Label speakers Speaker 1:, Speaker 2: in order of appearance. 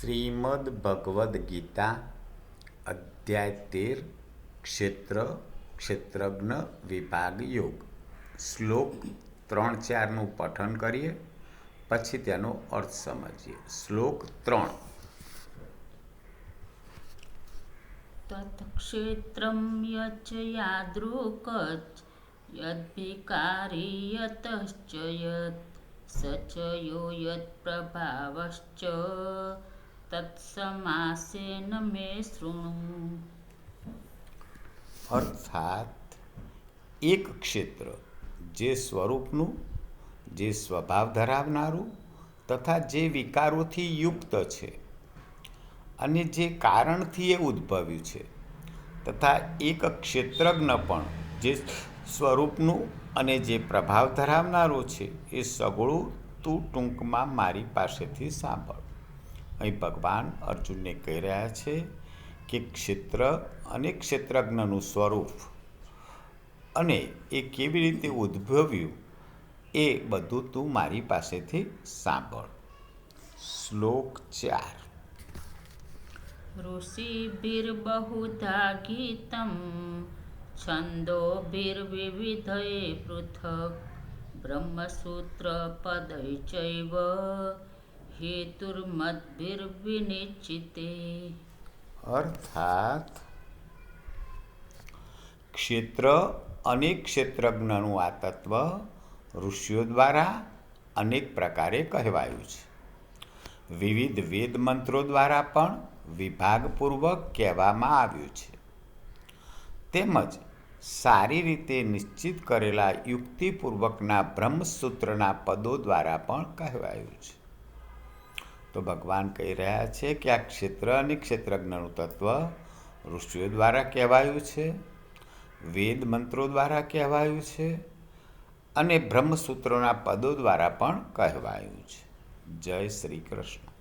Speaker 1: શ્રીમદ ભગવદ્ ગીતા અધ્યાય તેર, ક્ષેત્ર, ક્ષેત્રજ્ઞ વિભાગ યોગ. શ્લોક ત્રણ ચારનું પઠન કરીએ, પછી તેનો અર્થ સમજીએ. શ્લોક ત્રણ.
Speaker 2: તત્ક્ષેત્રમ યચ યાદૃક યદ્વિકારી યતશ્ચ યત, સ ચ યો યત્પ્રભાવશ્ચ. તત્સમાસેન મે શૃણુ
Speaker 1: અર્થાત એક ક્ષેત્ર જે સ્વરૂપનું જે સ્વભાવ ધરાવનારું તથા જે વિકારોથી યુક્ત છે અને જે કારણથી એ ઉદ્ભવ્યું છે તથા એક ક્ષેત્રજ્ઞ પણ જે સ્વરૂપનું અને જે પ્રભાવ ધરાવનારો છે એ સગળું તું ટૂંકમાં મારી પાસેથી સાંભળ. અહીં ભગવાન અર્જુનને કહી રહ્યા છે કે ક્ષેત્ર અને ક્ષેત્રજ્ઞનું સ્વરૂપ અને એ કેવી રીતે ઉદ્ભવ્યું એ બધું તું મારી પાસેથી સાંભળ. શ્લોક ચાર.
Speaker 2: ઋષિભિર્બહુધા ગીતમ, છંદોભિર્વિવિધય પૃથક બ્રહ્મસૂત્ર પદય ચૈવ હેતુર્મદભિર્વિનિશ્ચિતે
Speaker 1: અર્થાત ક્ષેત્ર અને ક્ષેત્રજ્ઞનું આ તત્વ ઋષિઓ દ્વારા અનેક પ્રકારે કહેવાયું છે વિવિધ વેદ મંત્રો દ્વારા પણ વિભાગપૂર્વક કહેવામાં આવ્યું છે। તેમજ સારી રીતે નિશ્ચિત કરેલા યુક્તિપૂર્વકના બ્રહ્મસૂત્રના પદો દ્વારા પણ કહેવાયું છે। તો ભગવાન કહી રહ્યા છે કે આ ક્ષેત્ર અને ક્ષેત્રજ્ઞનું તત્વ ઋષિઓ દ્વારા કહેવાયું છે, વેદ મંત્રો દ્વારા કહેવાયું છે અને બ્રહ્મસૂત્રોના પદો દ્વારા પણ કહેવાયું છે. જય શ્રી કૃષ્ણ.